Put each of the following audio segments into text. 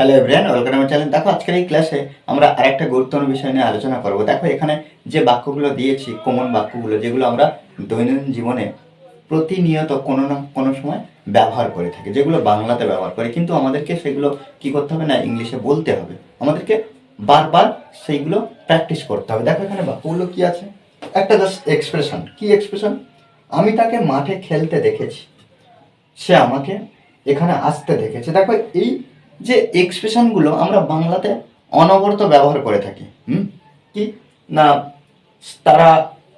Hello everyone welcome আমার channel দেখো, আজকের এই ক্লাসে আমরা আরেকটা গুরুত্বপূর্ণ বিষয় নিয়ে আলোচনা করব। দেখো, এখানে যে বাক্যগুলো দিয়েছি কমন বাক্যগুলো, যেগুলো আমরা দৈনন্দিন জীবনে প্রতিনিয়ত কোনো না কোনো সময় ব্যবহার করে থাকি, যেগুলো বাংলাতে ব্যবহার করে। কিন্তু আমাদেরকে সেগুলো কি করতে হবে না, ইংলিশে বলতে হবে। আমাদেরকে বারবার সেইগুলো প্র্যাকটিস করতে হবে। দেখো, এখানে বাক্যগুলো কি আছে? একটা জাস্ট এক্সপ্রেশন কি এক্সপ্রেশন আমি তাকে মাঠে খেলতে দেখেছি। সে আমাকে এখানে আসতে দেখেছে। দেখো, এই যে এক্সপ্রেশনগুলো আমরা বাংলাতে অনবরত ব্যবহার করে থাকি, হুম? কি? না, তারা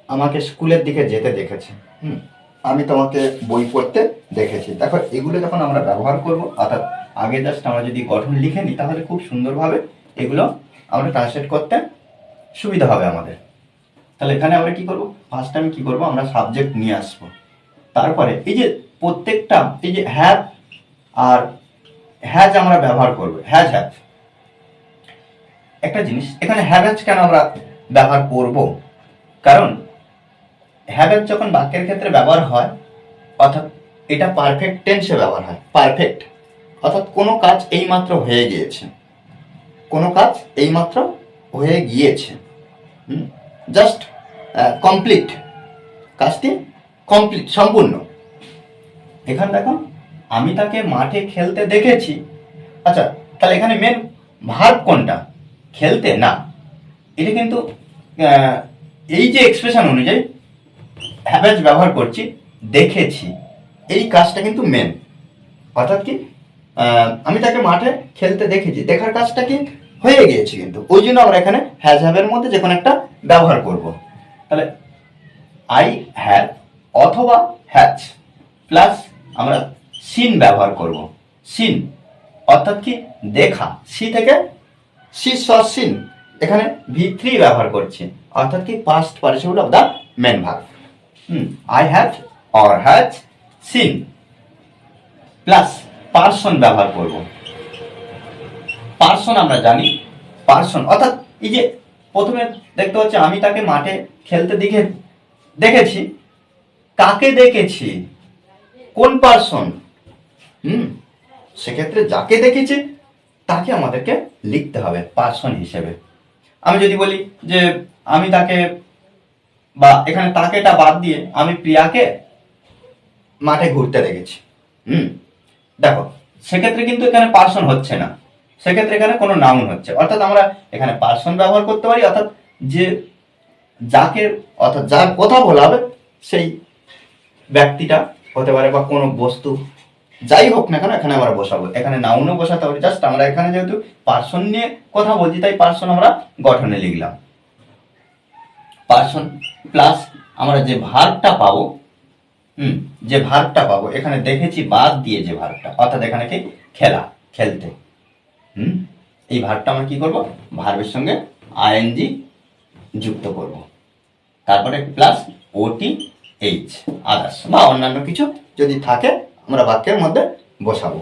আমাকে স্কুলের দিকে যেতে দেখেছে, হুম? আমি তোমাকে বই পড়তে দেখেছি। দেখো, এগুলো যখন আমরা ব্যবহার করব, অর্থাৎ আগে জাস্ট আমরা যদি গঠন লিখে নিই, তাহলে খুব সুন্দরভাবে এগুলো আমরা ট্রান্সলেট করতে সুবিধা হবে আমাদের। তাহলে এখানে আমরা কি করব? ফার্স্ট আমি কি করব? আমরা সাবজেক্ট নিয়ে আসব। তারপরে এই যে প্রত্যেকটা, এই যে হ্যাভ আর হ্যাজ আমরা ব্যবহার করব হ্যাজ হ্যাভ একটা জিনিস, এখানে হ্যাভেজ কেন আমরা ব্যবহার করব? কারণ হ্যাভেজ যখন বাক্যের ক্ষেত্রে ব্যবহার হয়, অর্থাৎ এটা পারফেক্ট টেন্সে ব্যবহার হয় পারফেক্ট অর্থাৎ কোনো কাজ এইমাত্র হয়ে গিয়েছে। কোনো কাজ এইমাত্র হয়ে গিয়েছে। জাস্ট কমপ্লিট কাজটি কমপ্লিট সম্পূর্ণ। এখানে দেখো আমি তাকে মাঠে খেলতে দেখেছি। আচ্ছা তাহলে এখানে মেন ভার্ব কোনটা? খেলতে? না। এটা কিন্তু এই যে এক্সপ্রেশন অনুযায়ী হ্যাভেজ ব্যবহার করছি, দেখেছি। এই কাজটা কিন্তু মেন অর্থাৎ কি আমি তাকে মাঠে খেলতে দেখেছি। দেখার কাজটা কি? হয়ে গিয়েছে কিন্তু। ওই জন্য আমরা এখানে হ্যাজ হ্যাভের মধ্যে যে কোনো একটা ব্যবহার করব। তাহলে আই হ্যাভ অথবা হ্যাচ প্লাস আমরা সিন ব্যবহার করব। সিন। অর্থাৎ কি? দেখা। সি থেকে সি সিন। এখানে ভি থ্রি ব্যবহার করছি। অর্থাৎ কি? Past participle of the main verb hmm. I have or has seen plus person ব্যবহার করব। পার্সন আমরা জানি। পার্সন অর্থাৎ এই যে প্রথমে দেখতে হচ্ছে আমি তাকে মাঠে খেলতে দেখে, দেখেছি। কাকে দেখেছি? কোন পার্সন হুম, সেক্ষেত্রে যাকে দেখেছি, তাকে আমাদেরকে লিখতে হবে পার্সন হিসেবে। আমি যদি বলি যে, আমি তাকে বা এখানে তাকেটা বাদ দিয়ে আমি প্রিয়াকে মাঠে ঘুরতে দেখেছি। হুম, দেখো, সেক্ষেত্রে কিন্তু এখানে পার্সন হচ্ছে না। সেক্ষেত্রে এখানে কোনো নাউন হচ্ছে। অর্থাৎ আমরা এখানে পার্সন ব্যবহার করতে পারি, অর্থাৎ যে যাকে, অর্থাৎ যার কথা বলা হবে, সেই ব্যক্তিটা হতে পারে বা কোনো বস্তু যাই হোক না কেন, এখানে আমরা বসাবো। এখানে নাউনও বসাতে পারি জাস্ট আমরা এখানে যেহেতু পার্সন নিয়ে কথা বলছি, তাই পার্সন আমরা গঠনে লিখলাম। পার্সন প্লাস আমরা যে ভার্বটা পাবো, হুম, যে ভার্বটা পাবো, এখানে দেখেছি বাদ দিয়ে যে ভার্বটা অর্থাৎ এখানে কি? খেলা, খেলতে। হুম, এই ভার্বটা আমরা কি করব? ভার্বের সঙ্গে আইএনজি যুক্ত করব। তারপরে প্লাস ওটি এইচ আদার্স বা অন্যান্য কিছু যদি থাকে আমরা বাক্যের মধ্যে বসাবো।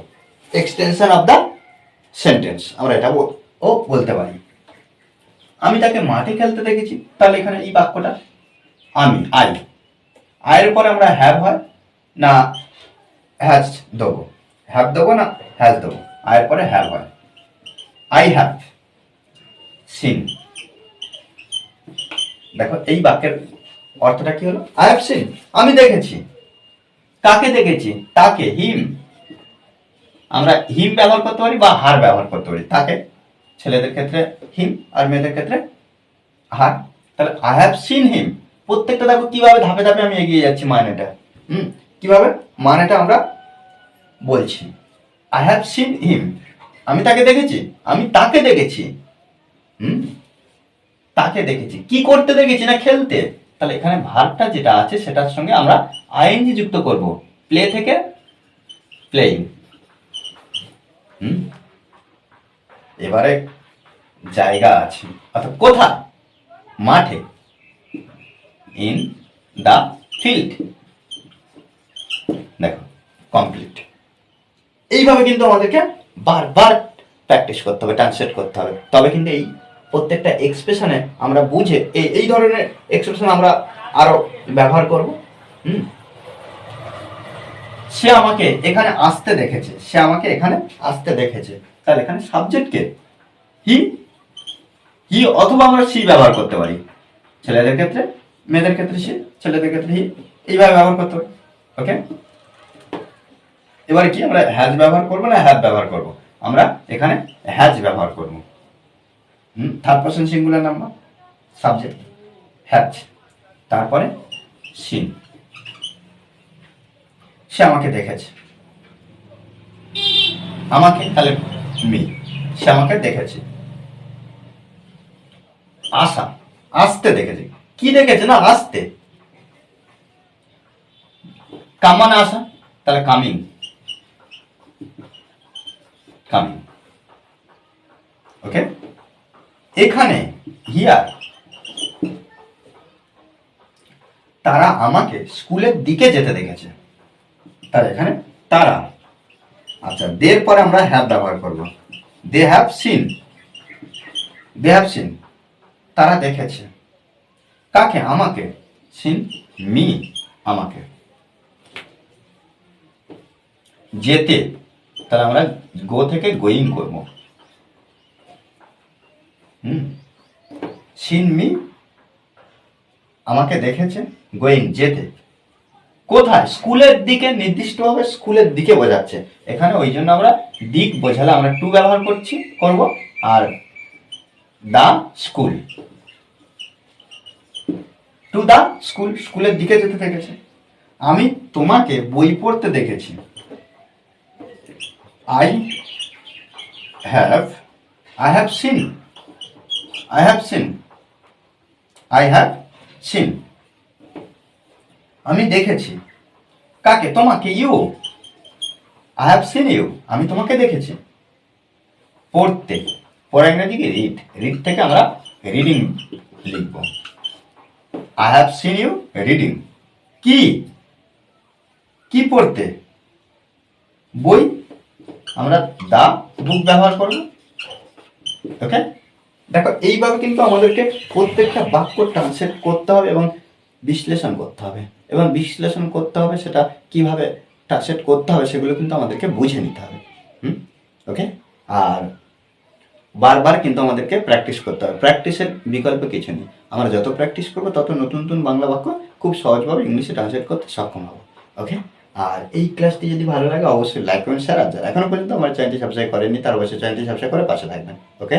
এক্সটেনশন অফ দ্য সেন্টেন্স আমরা এটা ও বলতে পারি। আমি তাকে মাঠে খেলতে দেখেছি, তাহলে এখানে এই বাক্যটা, আমি আই আয়ের পরে আমরা হ্যাভ হয় না হ্যাজ দেবো? হ্যাভ দেবো না হ্যাজ দেবো? আয়ের পরে হ্যাভ হয়। আই হ্যাভ সিন দেখো, এই বাক্যের অর্থটা কি হলো? আই হ্যাভ সিন আমি দেখেছি। কাকে দেখেছি? তাকে, হিম। আমরা হিম ব্যবহার করতে পারি বা হার ব্যবহার করতে পারি। তাকে, ছেলেদের ক্ষেত্রে হিম আর মেয়েদের ক্ষেত্রে হার তাহলে আই হ্যাভ সিন হিম প্রত্যেকটা দেখো কীভাবে ধাপে ধাপে আমি এগিয়ে যাচ্ছি মানেটা। হুম, কীভাবে? মানেটা আমরা বলছি। আই হ্যাভ সিন হিম আমি তাকে দেখেছি? আমি তাকে দেখেছি। হুম, তাকে দেখেছি। কি করতে দেখেছি না খেলতে? তাহলে এখানে ভার্বটা যেটা আছে সেটার সঙ্গে আমরা আইএনজি যুক্ত করব। প্লে থেকে প্লেইং এবারে জায়গা আছে। অর্থাৎ কোথায়? মাঠে। ইন দা ফিল্ড দেখো কমপ্লিট এইভাবে কিন্তু আমাদেরকে বারবার প্র্যাকটিস করতে হবে ট্রান্সলেট করতে হবে। তবে কিন্তু এই প্রত্যেকটা এক্সপ্রেশনে আমরা বুঝে এই এই ধরনের এক্সপ্রেশন আমরা আরও ব্যবহার করব, হুম? সে আমাকে এখানে আসতে দেখেছে, সে আমাকে এখানে আসতে দেখেছে। তাহলে এখানে সাবজেক্টকে হি হি অথবা আমরা সি ব্যবহার করতে পারি। ছেলেদের ক্ষেত্রে, মেয়েদের ক্ষেত্রে সে, ছেলেদের ক্ষেত্রে হি এইভাবে ব্যবহার করতে পারি। ওকে এবারে কি আমরা হ্যাজ ব্যবহার করব না হ্যাভ ব্যবহার করব? আমরা এখানে হ্যাজ ব্যবহার করব। Third person singular number subject has তারপরে সিন সে আমাকে দেখেছে। আমাকে, তাহলে মি সে আমাকে দেখেছে। আসা। আসতে দেখেছে। কি দেখেছে না আসতে? কামান আসা? তাহলে কামিং কামিং ওকে এখানে হিয়ার তারা আমাকে স্কুলের দিকে যেতে দেখেছে। তার এখানে, তারা। আচ্ছা দের পরে আমরা হ্যাভ ব্যবহার করব। They have seen they have seen তারা দেখেছে। কাকে? আমাকে। সিন মি আমাকে। যেতে, তাহলে আমরা গো থেকে গোয়িং করব। হুম। সিন মি আমাকে দেখেছে গোয়িং যেতে। কোথায়? স্কুলের দিকে, নির্দিষ্টভাবে স্কুলের দিকে বোঝাচ্ছে। এখানে ওই জন্য আমরা দিক বোঝালে আমরা টু ব্যবহার করছি, করব। আর the school. To the school, স্কুলের দিকে যেতে দেখেছে। আমি তোমাকে বই পড়তে দেখেছি। I have I have seen I have seen I have seen আমি দেখেছি। কাকে? তোমাকে? You I have seen you আমি তোমাকে দেখেছি। পড়তে। পড়া ইংরেজি কি? রিড রিড থেকে আমরা রিডিং লিখব। I have seen you reading কি? কি পড়তে? বই? আমরা দা বুক ব্যবহার করব। ওকে দেখো, এইভাবে কিন্তু আমাদেরকে প্রত্যেকটা বাক্য ট্রান্সলেট করতে হবে এবং বিশ্লেষণ করতে হবে। এবং বিশ্লেষণ করতে হবে, সেটা কীভাবে ট্রান্সলেট করতে হবে সেগুলো কিন্তু আমাদেরকে বুঝে নিতে হবে। হুম? ওকে আর বারবার কিন্তু আমাদেরকে প্র্যাকটিস করতে হবে। প্র্যাকটিসের বিকল্প কিছু নেই। আমরা যত প্র্যাকটিস করব, তত নতুন নতুন বাংলা বাক্য খুব সহজভাবে ইংলিশে ট্রান্সলেট করতে সক্ষম হব। ওকে আর এই ক্লাসটি যদি ভালো লাগে, অবশ্যই লাইক করুন শেয়ার আর যারা এখনও পর্যন্ত আমার চ্যানেলটি সাবস্ক্রাইব করেননি, তার অবশ্যই চ্যানেলটি সাবস্ক্রাইব করে পাশে থাকবেন। ওকে